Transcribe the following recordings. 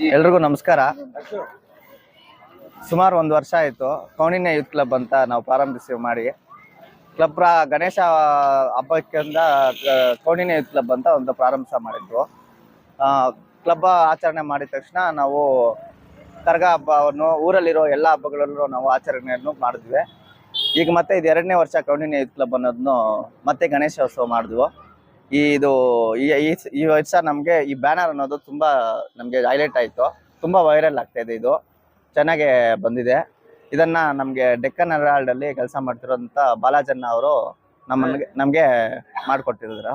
ಎಲ್ರಿಗೂ ನಮಸ್ಕಾರ. ಸುಮಾರು ಒಂದು ವರ್ಷ ಆಯಿತು. ಕೌಣಿನ್ಯ ಯೂತ್ ಕ್ಲಬ್ ಅಂತ ನಾವು ಪ್ರಾರಂಭಿಸಿ ಮಾಡಿ. ಕ್ಲಬ್ ಗಣೇಶ ಹಬ್ಬಕ್ಕಿಂದ ಕ- ಕೌಣಿನ್ಯ ಯೂತ್ ಕ್ಲಬ್ ಅಂತ ಒಂದು ಪ್ರಾರಂಭ ಮಾಡಿದ್ವು. ಕ್ಲಬ್ ಆಚರಣೆ ಮಾಡಿದ ತಕ್ಷಣ ನಾವು ಕರ್ಗ ಹಬ್ಬವನ್ನು, ಊರಲ್ಲಿರೋ ಎಲ್ಲ ಹಬ್ಬಗಳಲ್ಲೂ ನಾವು ಆಚರಣೆಯನ್ನು ಮಾಡಿದ್ವಿ. ಈಗ ಮತ್ತೆ ಇದು ಎರಡನೇ ವರ್ಷ ಕೌಂಡಿನ್ಯ ಯೂತ್ ಕ್ಲಬ್ ಅನ್ನೋದನ್ನು ಮತ್ತೆ ಗಣೇಶೋತ್ಸವ ಮಾಡಿದ್ವು. ಇದು ಈ ವರ್ಷ ನಮಗೆ ಈ ಬ್ಯಾನರ್ ಅನ್ನೋದು ತುಂಬಾ ನಮಗೆ ಹೈಲೈಟ್ ಆಯಿತು. ತುಂಬಾ ವೈರಲ್ ಆಗ್ತಾ ಇದೆ ಇದು. ಚೆನ್ನಾಗೆ ಬಂದಿದೆ. ಇದನ್ನ ನಮಗೆ ಡೆಕ್ಕನ್ ಹೆರಾಲ್ಡ್ ಅಲ್ಲಿ ಕೆಲಸ ಮಾಡ್ತಿರೋಂಥ ಬಾಲಾಜನ್ನ ಅವರು ನಮ್ಮನ್ಗೆ ನಮಗೆ ಮಾಡಿಕೊಟ್ಟಿದ್ರು.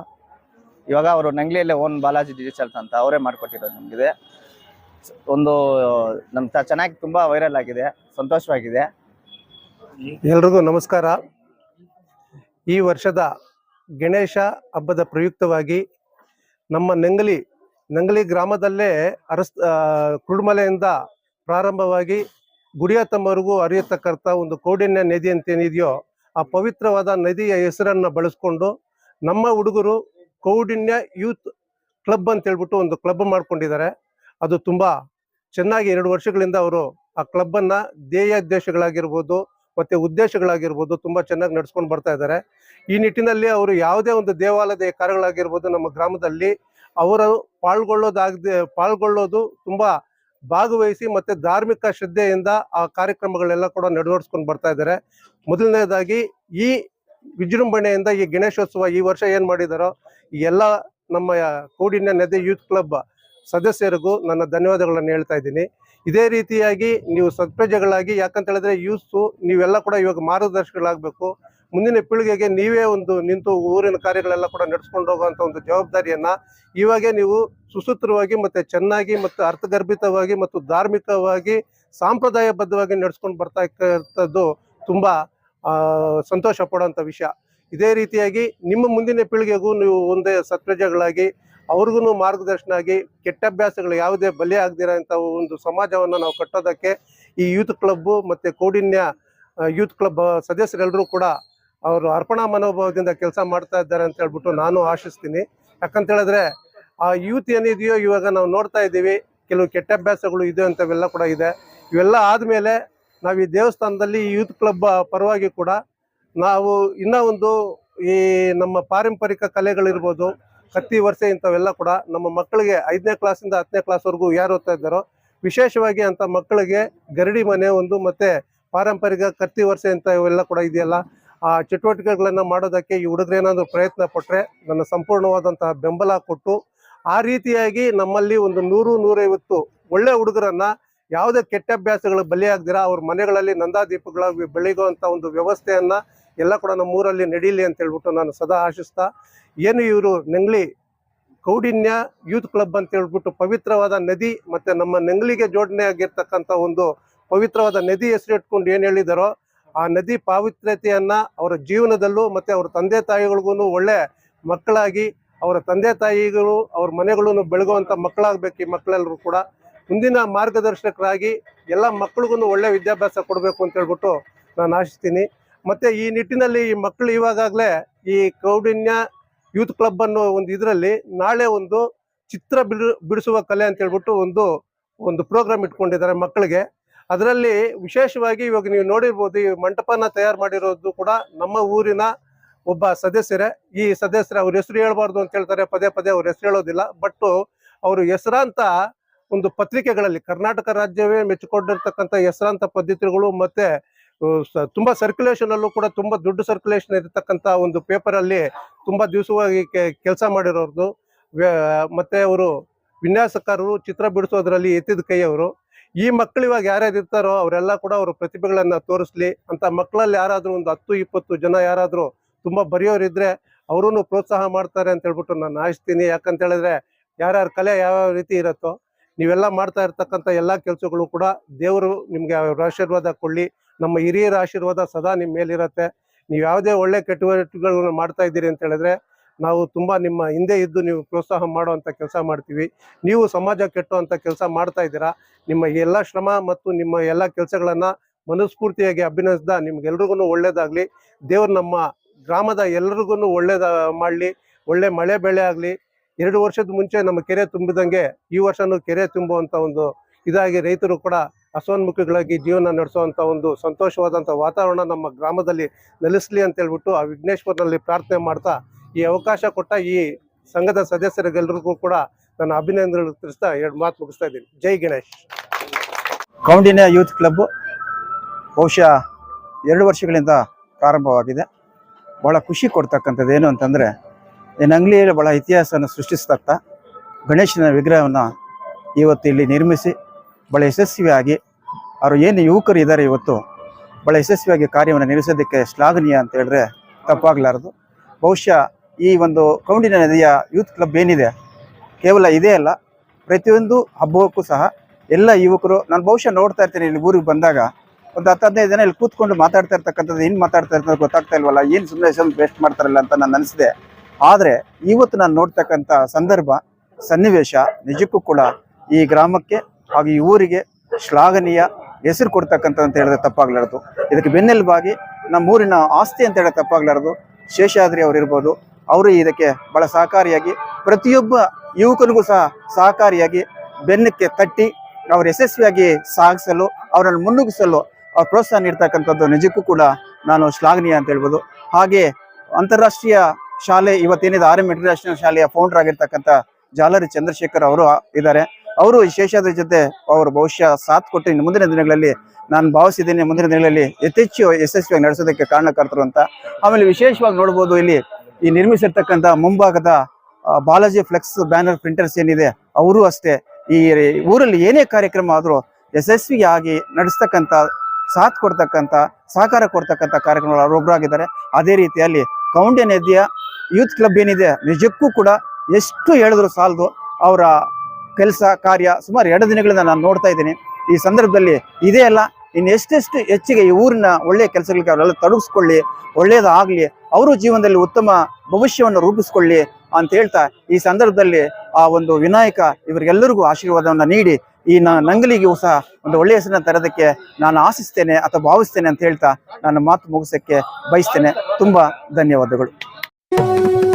ಇವಾಗ ಅವರು ನಂಗ್ಲಿಯಲ್ಲೇ ಓನ್ ಬಾಲಾಜಿ ಡಿಜಿಟಲ್ಸ್ ಅಂತ ಅವರೇ ಮಾಡಿಕೊಟ್ಟಿರೋದು ನಮಗಿದೆ. ಒಂದು ನಮ್ಮ ಚೆನ್ನಾಗಿ ತುಂಬಾ ವೈರಲ್ ಆಗಿದೆ. ಸಂತೋಷವಾಗಿದೆ. ಎಲ್ರಿಗೂ ನಮಸ್ಕಾರ. ಈ ವರ್ಷದ ಗಣೇಶ ಹಬ್ಬದ ಪ್ರಯುಕ್ತವಾಗಿ ನಮ್ಮ ನೆಂಗಲಿ, ನಂಗಲಿ ಗ್ರಾಮದಲ್ಲೇ ಅರಸ್ ಕುರುಡುಮಲೆಯಿಂದ ಪ್ರಾರಂಭವಾಗಿ ಪ್ರಾರಂಭವಾಗಿ ತಮ್ಮವರೆಗೂ ಹರಿಯತಕ್ಕಂಥ ಒಂದು ಕೌಡಿನ್ಯ ನದಿ ಅಂತೇನಿದೆಯೋ ಆ ಪವಿತ್ರವಾದ ನದಿಯ ಹೆಸರನ್ನು ಬಳಸ್ಕೊಂಡು ನಮ್ಮ ಹುಡುಗರು ಕೌಡಿನ್ಯ ಯೂತ್ ಕ್ಲಬ್ ಅಂತ ಹೇಳ್ಬಿಟ್ಟು ಒಂದು ಕ್ಲಬ್ ಮಾಡ್ಕೊಂಡಿದ್ದಾರೆ. ಅದು ತುಂಬ ಚೆನ್ನಾಗಿ ಎರಡು ವರ್ಷಗಳಿಂದ ಅವರು ಆ ಕ್ಲಬ್ಬನ್ನು ಧ್ಯೇಯೋದ್ದೇಶಗಳಾಗಿರ್ಬೋದು ಮತ್ತೆ ಉದ್ದೇಶಗಳಾಗಿರ್ಬೋದು ತುಂಬ ಚೆನ್ನಾಗಿ ನಡ್ಸ್ಕೊಂಡು ಬರ್ತಾ ಇದ್ದಾರೆ. ಈ ನಿಟ್ಟಿನಲ್ಲಿ ಅವರು ಯಾವುದೇ ಒಂದು ದೇವಾಲಯದ ಕಾರ್ಯಗಳಾಗಿರ್ಬೋದು ನಮ್ಮ ಗ್ರಾಮದಲ್ಲಿ ಅವರು ಪಾಲ್ಗೊಳ್ಳೋದಾಗದೆ, ಪಾಲ್ಗೊಳ್ಳೋದು ತುಂಬ ಭಾಗವಹಿಸಿ ಮತ್ತೆ ಧಾರ್ಮಿಕ ಶ್ರದ್ಧೆಯಿಂದ ಆ ಕಾರ್ಯಕ್ರಮಗಳೆಲ್ಲ ಕೂಡ ನೆರವೇರಿಸ್ಕೊಂಡು ಬರ್ತಾ ಇದ್ದಾರೆ. ಮೊದಲನೇದಾಗಿ ಈ ವಿಜೃಂಭಣೆಯಿಂದ ಈ ಗಣೇಶೋತ್ಸವ ಈ ವರ್ಷ ಏನು ಮಾಡಿದಾರೋ ಎಲ್ಲ ನಮ್ಮ ಕೂಡಿನ ನದಿ ಯೂತ್ ಕ್ಲಬ್ ಸದಸ್ಯರಿಗೂ ನನ್ನ ಧನ್ಯವಾದಗಳನ್ನು ಹೇಳ್ತಾ ಇದ್ದೀನಿ. ಇದೇ ರೀತಿಯಾಗಿ ನೀವು ಸತ್ಪ್ರಜೆಗಳಾಗಿ, ಯಾಕಂತ ಹೇಳಿದ್ರೆ ಯೂತ್ಸು ನೀವೆಲ್ಲ ಕೂಡ ಇವಾಗ ಮಾರ್ಗದರ್ಶಕಗಳಾಗಬೇಕು ಮುಂದಿನ ಪೀಳಿಗೆಗೆ ನೀವೇ ಒಂದು ನಿಂತು ಊರಿನ ಕಾರ್ಯಗಳೆಲ್ಲ ಕೂಡ ನಡೆಸ್ಕೊಂಡು ಹೋಗುವಂತ ಒಂದು ಜವಾಬ್ದಾರಿಯನ್ನ ಇವಾಗೆ ನೀವು ಸುಸೂತ್ರವಾಗಿ ಮತ್ತೆ ಚೆನ್ನಾಗಿ ಮತ್ತು ಅರ್ಥಗರ್ಭಿತವಾಗಿ ಮತ್ತು ಧಾರ್ಮಿಕವಾಗಿ, ಸಾಂಪ್ರದಾಯಬದ್ಧವಾಗಿ ನಡೆಸ್ಕೊಂಡು ಬರ್ತಾ ಇರ್ತದ್ದು ತುಂಬಾ ಸಂತೋಷ ಪಡುವಂತ ವಿಷಯ. ಇದೇ ರೀತಿಯಾಗಿ ನಿಮ್ಮ ಮುಂದಿನ ಪೀಳಿಗೆಗೂ ನೀವು ಒಂದೇ ಸತ್ಪ್ರಜೆಗಳಾಗಿ ಅವ್ರಿಗೂ ಮಾರ್ಗದರ್ಶನ ಆಗಿ ಕೆಟ್ಟ ಅಭ್ಯಾಸಗಳು ಯಾವುದೇ ಬಲಿ ಆಗದಿರೋ ಒಂದು ಸಮಾಜವನ್ನು ನಾವು ಕಟ್ಟೋದಕ್ಕೆ ಈ ಯೂತ್ ಕ್ಲಬ್ ಮತ್ತೆ ಕೋಡಿನ್ಯ ಯೂತ್ ಕ್ಲಬ್ ಸದಸ್ಯರೆಲ್ಲರೂ ಕೂಡ ಅವರು ಅರ್ಪಣಾ ಮನೋಭಾವದಿಂದ ಕೆಲಸ ಮಾಡ್ತಾ ಇದ್ದಾರೆ ಅಂತ ಹೇಳ್ಬಿಟ್ಟು ನಾನು ಆಶಿಸ್ತೀನಿ. ಯಾಕಂತ ಹೇಳಿದ್ರೆ ಆ ಯೂತ್ ಏನಿದೆಯೋ ಇವಾಗ ನಾವು ನೋಡ್ತಾ ಇದ್ದೀವಿ. ಕೆಲವು ಕೆಟ್ಟ ಅಭ್ಯಾಸಗಳು ಇದೆ ಅಂತವೆಲ್ಲ ಕೂಡ ಇದೆ. ಇವೆಲ್ಲ ಆದಮೇಲೆ ನಾವು ಈ ದೇವಸ್ಥಾನದಲ್ಲಿ ಯೂತ್ ಕ್ಲಬ್ ಪರವಾಗಿ ಕೂಡ ನಾವು ಇನ್ನೂ ಒಂದು ಈ ನಮ್ಮ ಪಾರಂಪರಿಕ ಕಲೆಗಳಿರ್ಬೋದು ಕತ್ತಿ ವರ್ಷ ಇಂಥವೆಲ್ಲ ಕೂಡ ನಮ್ಮ ಮಕ್ಕಳಿಗೆ ಐದನೇ ಕ್ಲಾಸಿಂದ ಹತ್ತನೇ ಕ್ಲಾಸ್ವರೆಗೂ ಯಾರು ಓದ್ತಾ ಇದ್ದಾರೋ, ವಿಶೇಷವಾಗಿ ಅಂತ ಮಕ್ಕಳಿಗೆ ಗರಡಿ ಮನೆ ಒಂದು ಮತ್ತು ಪಾರಂಪರಿಕ ಕತ್ತಿ ವರ್ಷ ಅಂತ ಇವೆಲ್ಲ ಕೂಡ ಇದೆಯಲ್ಲ, ಆ ಚಟುವಟಿಕೆಗಳನ್ನು ಮಾಡೋದಕ್ಕೆ ಈ ಹುಡುಗರೇನಾದರೂ ಪ್ರಯತ್ನ ಪಟ್ಟರೆ ನನ್ನ ಸಂಪೂರ್ಣವಾದಂತಹ ಬೆಂಬಲ ಕೊಟ್ಟು, ಆ ರೀತಿಯಾಗಿ ನಮ್ಮಲ್ಲಿ ಒಂದು ನೂರು, ನೂರೈವತ್ತು ಒಳ್ಳೆ ಹುಡುಗರನ್ನ ಯಾವುದೇ ಕೆಟ್ಟ ಅಭ್ಯಾಸಗಳು ಬಲಿಯಾಗ್ದಿರ, ಅವ್ರ ಮನೆಗಳಲ್ಲಿ ನಂದಾದೀಪಗಳ ಬೆಳಗುವಂಥ ಒಂದು ವ್ಯವಸ್ಥೆಯನ್ನ ಎಲ್ಲ ಕೂಡ ನಮ್ಮ ಊರಲ್ಲಿ ನಡೀಲಿ ಅಂತ ಹೇಳ್ಬಿಟ್ಟು ನಾನು ಸದಾ ಆಶಿಸ್ತಾ, ಏನು ಇವರು ನೆಂಗ್ಲಿ ಕೌಡಿನ್ಯ ಯೂತ್ ಕ್ಲಬ್ ಅಂತ ಹೇಳ್ಬಿಟ್ಟು ಪವಿತ್ರವಾದ ನದಿ ಮತ್ತೆ ನಮ್ಮ ನೆಂಗ್ಲಿಗೆ ಜೋಡಣೆ ಆಗಿರ್ತಕ್ಕಂಥ ಒಂದು ಪವಿತ್ರವಾದ ನದಿ ಹೆಸರು ಇಟ್ಕೊಂಡು ಏನು ಹೇಳಿದಾರೋ ಆ ನದಿ ಪಾವಿತ್ರ್ಯತೆಯನ್ನು ಅವರ ಜೀವನದಲ್ಲೂ ಮತ್ತೆ ಅವ್ರ ತಂದೆ ತಾಯಿಗಳಿಗೂ ಒಳ್ಳೆ ಮಕ್ಕಳಾಗಿ, ಅವರ ತಂದೆ ತಾಯಿಗಳು ಅವ್ರ ಮನೆಗಳನ್ನು ಬೆಳಗುವಂಥ ಮಕ್ಕಳಾಗ್ಬೇಕು ಈ ಮಕ್ಕಳೆಲ್ಲರೂ ಕೂಡ. ಮುಂದಿನ ಮಾರ್ಗದರ್ಶಕರಾಗಿ ಎಲ್ಲ ಮಕ್ಕಳಿಗೂ ಒಳ್ಳೆ ವಿದ್ಯಾಭ್ಯಾಸ ಕೊಡಬೇಕು ಅಂತ ಹೇಳ್ಬಿಟ್ಟು ನಾನು ಆಶಿಸ್ತೀನಿ. ಮತ್ತೆ ಈ ನಿಟ್ಟಿನಲ್ಲಿ ಈ ಮಕ್ಕಳು ಇವಾಗಲೇ ಈ ಕೌಡಿನ್ಯ ಯೂತ್ ಕ್ಲಬ್ ಅನ್ನೋ ಒಂದು ಇದರಲ್ಲಿ ನಾಳೆ ಒಂದು ಚಿತ್ರ ಬಿಡು, ಬಿಡಿಸುವ ಕಲೆ ಅಂತ ಹೇಳ್ಬಿಟ್ಟು ಒಂದು ಒಂದು ಪ್ರೋಗ್ರಾಮ್ ಇಟ್ಕೊಂಡಿದ್ದಾರೆ ಮಕ್ಕಳಿಗೆ ಅದರಲ್ಲಿ ವಿಶೇಷವಾಗಿ ಇವಾಗ ನೀವು ನೋಡಿರ್ಬೋದು ಈ ಮಂಟಪನ ತಯಾರು ಮಾಡಿರೋದು ಕೂಡ ನಮ್ಮ ಊರಿನ ಒಬ್ಬ ಸದಸ್ಯರೇ. ಈ ಸದಸ್ಯರ ಅವ್ರ ಹೆಸರು ಹೇಳ್ಬಾರ್ದು ಅಂತ ಹೇಳ್ತಾರೆ. ಪದೇ ಪದೇ ಅವ್ರ ಹೆಸರು ಹೇಳೋದಿಲ್ಲ. ಬಟ್ ಅವರು ಹೆಸರಾಂತ ಒಂದು ಪತ್ರಿಕೆಗಳಲ್ಲಿ ಕರ್ನಾಟಕ ರಾಜ್ಯವೇ ಮೆಚ್ಚಿಕೊಂಡಿರ್ತಕ್ಕಂಥ ಹೆಸರಾಂತ ಪದ್ಧತಿಗಳು ಮತ್ತೆ ತುಂಬಾ ಸರ್ಕ್ಯುಲೇಷನ್ ಅಲ್ಲೂ ಕೂಡ ತುಂಬಾ ದೊಡ್ಡ ಸರ್ಕ್ಯುಲೇಷನ್ ಇರತಕ್ಕಂತ ಒಂದು ಪೇಪರ್ ಅಲ್ಲಿ ತುಂಬಾ ದಿವಸವಾಗಿ ಕೆಲಸ ಮಾಡಿರೋರ್ದು. ಮತ್ತೆ ಅವರು ವಿನ್ಯಾಸಕಾರರು ಚಿತ್ರ ಬಿಡಿಸೋದ್ರಲ್ಲಿ ಎತ್ತಿದ ಕೈಯವರು. ಈ ಮಕ್ಕಳು ಇವಾಗ ಯಾರ್ಯಾರು ಇರ್ತಾರೋ ಅವರೆಲ್ಲ ಕೂಡ ಅವರು ಪ್ರತಿಭೆಗಳನ್ನ ತೋರಿಸ್ಲಿ ಅಂತ ಮಕ್ಕಳಲ್ಲಿ ಯಾರಾದ್ರೂ ಒಂದು ಹತ್ತು, ಇಪ್ಪತ್ತು ಜನ ಯಾರಾದ್ರೂ ತುಂಬಾ ಬರೆಯೋರಿದ್ರೆ ಅವರೂ ಪ್ರೋತ್ಸಾಹ ಮಾಡ್ತಾರೆ ಅಂತ ಹೇಳ್ಬಿಟ್ಟು ನಾನು ಆಯಿಸ್ತೀನಿ ಯಾಕಂತ ಹೇಳಿದ್ರೆ ಯಾರ್ಯಾರ ಕಲೆ ಯಾವ ರೀತಿ ಇರುತ್ತೋ ನೀವೆಲ್ಲ ಮಾಡ್ತಾ ಇರ್ತಕ್ಕಂಥ ಎಲ್ಲ ಕೆಲಸಗಳು ಕೂಡ ದೇವರು ನಿಮಗೆ ಆಶೀರ್ವಾದ ಕೊಳ್ಳಿ ನಮ್ಮ ಹಿರಿಯರ ಆಶೀರ್ವಾದ ಸದಾ ನಿಮ್ಮ ಮೇಲಿರುತ್ತೆ. ನೀವು ಯಾವುದೇ ಒಳ್ಳೆ ಚಟುವಟಿಕೆಗಳನ್ನ ಮಾಡ್ತಾ ಇದ್ದೀರಿ ಅಂತ ಹೇಳಿದ್ರೆ ನಾವು ತುಂಬ ನಿಮ್ಮ ಹಿಂದೆ ಇದ್ದು ನೀವು ಪ್ರೋತ್ಸಾಹ ಮಾಡುವಂಥ ಕೆಲಸ ಮಾಡ್ತೀವಿ. ನೀವು ಸಮಾಜ ಕೆಟ್ಟುವಂಥ ಕೆಲಸ ಮಾಡ್ತಾ ಇದ್ದೀರಾ. ನಿಮ್ಮ ಎಲ್ಲ ಶ್ರಮ ಮತ್ತು ನಿಮ್ಮ ಎಲ್ಲ ಕೆಲಸಗಳನ್ನ ಮನಸ್ಫೂರ್ತಿಯಾಗಿ ಅಭಿನಯಿಸ್ದ ನಿಮ್ಗೆಲ್ರಿಗೂ ಒಳ್ಳೇದಾಗ್ಲಿ. ದೇವ್ರು ನಮ್ಮ ಗ್ರಾಮದ ಎಲ್ರಿಗೂ ಒಳ್ಳೇದ ಮಾಡಲಿ. ಒಳ್ಳೆ ಮಳೆ ಬೆಳೆ ಆಗಲಿ. ಎರಡು ವರ್ಷದ ಮುಂಚೆ ನಮ್ಮ ಕೆರೆ ತುಂಬಿದಂಗೆ ಈ ವರ್ಷನೂ ಕೆರೆ ತುಂಬುವಂತ ಒಂದು ಇದಾಗಿ ರೈತರು ಕೂಡ ಹಸೋನ್ಮುಖಿಗಳಾಗಿ ಜೀವನ ನಡೆಸುವಂತ ಒಂದು ಸಂತೋಷವಾದಂತ ವಾತಾವರಣ ನಮ್ಮ ಗ್ರಾಮದಲ್ಲಿ ನೆಲೆಸಲಿ ಅಂತ ಹೇಳ್ಬಿಟ್ಟು ಆ ವಿಘ್ನೇಶ್ವರನಲ್ಲಿ ಪ್ರಾರ್ಥನೆ ಮಾಡ್ತಾ ಈ ಅವಕಾಶ ಕೊಟ್ಟ ಈ ಸಂಘದ ಸದಸ್ಯರಿಗೆಲ್ಲರಿಗೂ ಕೂಡ ನನ್ನ ಅಭಿನಂದನೆಗಳು ತಿಳಿಸ್ತಾ ಎರಡು ಮಾತು ಮುಗಿಸ್ತಾ ಇದ್ದೀನಿ. ಜೈ ಗಣೇಶ್. ಕೌಂಡಿನ್ಯ ಯೂತ್ ಕ್ಲಬ್ ಬಹುಶಃ ಎರಡು ವರ್ಷಗಳಿಂದ ಪ್ರಾರಂಭವಾಗಿದೆ. ಬಹಳ ಖುಷಿ ಕೊಡ್ತಕ್ಕಂಥದ್ದು ಏನು ಅಂತಂದರೆ ನಂಗ್ಲಿಯಲ್ಲಿ ಭಾಳ ಇತಿಹಾಸವನ್ನು ಸೃಷ್ಟಿಸ್ತಕ್ಕ ಗಣೇಶನ ವಿಗ್ರಹವನ್ನು ಇವತ್ತು ಇಲ್ಲಿ ನಿರ್ಮಿಸಿ ಭಾಳ ಯಶಸ್ವಿಯಾಗಿ ಅವರು ಏನು ಯುವಕರು ಇದ್ದಾರೆ ಇವತ್ತು ಭಾಳ ಯಶಸ್ವಿಯಾಗಿ ಕಾರ್ಯವನ್ನು ನಿರ್ಮಿಸೋದಕ್ಕೆ ಶ್ಲಾಘನೀಯ ಅಂತ ಹೇಳಿದ್ರೆ ತಪ್ಪಾಗಲಾರದು. ಬಹುಶಃ ಈ ಒಂದು ಕೌಂಡಿನ ನದಿಯ ಯೂತ್ ಕ್ಲಬ್ ಏನಿದೆ ಕೇವಲ ಇದೇ ಅಲ್ಲ, ಪ್ರತಿಯೊಂದು ಹಬ್ಬಕ್ಕೂ ಸಹ ಎಲ್ಲ ಯುವಕರು ನಾನು ಬಹುಶಃ ನೋಡ್ತಾ ಇರ್ತೀನಿ ಇಲ್ಲಿ ಊರಿಗೆ ಬಂದಾಗ, ಒಂದು ಹತ್ತು ಹದಿನೈದು ಜನ ಇಲ್ಲಿ ಕೂತ್ಕೊಂಡು ಮಾತಾಡ್ತಾ ಇರ್ತಕ್ಕಂಥದ್ದು ಏನು ಮಾತಾಡ್ತಾ ಇರ್ತಾರೆ ಗೊತ್ತಾಗ್ತಾ ಇಲ್ವಲ್ಲ, ಏನು ಸುಮ್ಮನೆ ಸುಮ್ಮನೆ ವೇಸ್ಟ್ ಮಾಡ್ತಾರಲ್ಲ ಅಂತ ನಾನು ಅನಿಸಿದೆ. ಆದರೆ ಇವತ್ತು ನಾನು ನೋಡ್ತಕ್ಕಂಥ ಸಂದರ್ಭ, ಸನ್ನಿವೇಶ ನಿಜಕ್ಕೂ ಕೂಡ ಈ ಗ್ರಾಮಕ್ಕೆ ಹಾಗೂ ಈ ಊರಿಗೆ ಶ್ಲಾಘನೀಯ ಹೆಸರು ಕೊಡ್ತಕ್ಕಂಥ ಅಂತ ಹೇಳಿದ್ರೆ ತಪ್ಪಾಗ್ಲಾರ್ದು. ಇದಕ್ಕೆ ಬೆನ್ನೆಲುಬಾಗಿ ನಮ್ಮ ಊರಿನ ಆಸ್ತಿ ಅಂತ ಹೇಳಿದ್ರೆ ತಪ್ಪಾಗ್ಲಾರ್ದು. ಶೇಷಾದ್ರಿ ಅವರು ಇರ್ಬೋದು, ಅವರು ಇದಕ್ಕೆ ಬಹಳ ಸಹಕಾರಿಯಾಗಿ ಪ್ರತಿಯೊಬ್ಬ ಯುವಕನಿಗೂ ಸಹ ಸಹಕಾರಿಯಾಗಿ ಬೆನ್ನಕ್ಕೆ ತಟ್ಟಿ ಅವ್ರು ಯಶಸ್ವಿಯಾಗಿ ಸಾಗಿಸಲು, ಅವರನ್ನು ಮುನ್ನುಗ್ಗಿಸಲು ಅವ್ರು ಪ್ರೋತ್ಸಾಹ ನೀಡ್ತಕ್ಕಂಥದ್ದು ನಿಜಕ್ಕೂ ಕೂಡ ನಾನು ಶ್ಲಾಘನೀಯ ಅಂತ ಹೇಳ್ಬೋದು. ಹಾಗೆ ಅಂತಾರಾಷ್ಟ್ರೀಯ ಶಾಲೆ ಇವತ್ತೇನಿದೆ? ಆರ್ ಎಂ ಇಂಟರ್ನ್ಯಾಷನಲ್ ಶಾಲೆಯ ಫೌಂಡರ್ ಆಗಿರ್ತಕ್ಕಂಥ ಜಾಲರಿ ಚಂದ್ರಶೇಖರ್ ಅವರು ಇದ್ದಾರೆ. ಅವರು ವಿಶೇಷದ ಜೊತೆ ಅವರು ಬಹುಶಃ ಸಾಥ್ ಕೊಟ್ಟು ಇನ್ನು ಮುಂದಿನ ದಿನಗಳಲ್ಲಿ ನಾನು ಭಾವಿಸಿದ್ದೀನಿ, ಮುಂದಿನ ದಿನಗಳಲ್ಲಿ ಯಥೇಚ್ಛು ಯಶಸ್ವಿಯಾಗಿ ನಡೆಸೋದಕ್ಕೆ ಕಾರಣಕರ್ತರು ಅಂತ. ಆಮೇಲೆ ವಿಶೇಷವಾಗಿ ನೋಡ್ಬೋದು ಇಲ್ಲಿ ಈ ನಿರ್ಮಿಸಿರ್ತಕ್ಕಂಥ ಮುಂಭಾಗದ ಬಾಲಾಜಿ ಫ್ಲೆಕ್ಸ್ ಬ್ಯಾನರ್ ಪ್ರಿಂಟರ್ಸ್ ಏನಿದೆ, ಅವರು ಅಷ್ಟೇ. ಈ ಊರಲ್ಲಿ ಏನೇ ಕಾರ್ಯಕ್ರಮ ಆದರೂ ಯಶಸ್ವಿಯಾಗಿ ನಡೆಸ್ತಕ್ಕಂಥ, ಸಾಥ್ ಕೊಡ್ತಕ್ಕಂಥ, ಸಹಕಾರ ಕೊಡ್ತಕ್ಕಂಥ ಕಾರ್ಯಕ್ರಮಗಳು ಅವರೊಬ್ಬರಾಗಿದ್ದಾರೆ ಅದೇ ರೀತಿಯಲ್ಲಿ ಕೌಂಡ್ಯ ನದಿಯ ಯೂತ್ ಕ್ಲಬ್ ಏನಿದೆ, ನಿಜಕ್ಕೂ ಕೂಡ ಎಷ್ಟು ಹೇಳಿದ್ರು ಸಾಲದು, ಅವರ ಕೆಲಸ, ಕಾರ್ಯ ಸುಮಾರು ಎರಡು ದಿನಗಳಿಂದ ನಾನು ನೋಡ್ತಾ ಇದ್ದೀನಿ. ಈ ಸಂದರ್ಭದಲ್ಲಿ ಇದೇ ಅಲ್ಲ ಇನ್ನು ಎಷ್ಟೆಷ್ಟು ಹೆಚ್ಚಿಗೆ ಈ ಊರಿನ ಒಳ್ಳೆಯ ಕೆಲಸಗಳಿಗೆ ಅವರೆಲ್ಲ ತೊಡಗಿಸ್ಕೊಳ್ಳಿ ಒಳ್ಳೆಯದಾಗಲಿ ಅವರು ಜೀವನದಲ್ಲಿ ಉತ್ತಮ ಭವಿಷ್ಯವನ್ನು ರೂಪಿಸ್ಕೊಳ್ಳಿ ಅಂತ ಹೇಳ್ತಾ ಈ ಸಂದರ್ಭದಲ್ಲಿ ಆ ಒಂದು ವಿನಾಯಕ ಇವರಿಗೆಲ್ಲರಿಗೂ ಆಶೀರ್ವಾದವನ್ನು ನೀಡಿ, ಈ ನಂಗಲಿಗೂ ಸಹ ಒಂದು ಒಳ್ಳೆಯ ಹೆಸರನ್ನ ತರೋದಕ್ಕೆ ನಾನು ಆಶಿಸ್ತೇನೆ ಅಥವಾ ಭಾವಿಸ್ತೇನೆ ಅಂತ ಹೇಳ್ತಾ ನನ್ನ ಮಾತು ಮುಗಿಸಕ್ಕೆ ಬಯಸ್ತೇನೆ. ತುಂಬಾ ಧನ್ಯವಾದಗಳು. Thank you.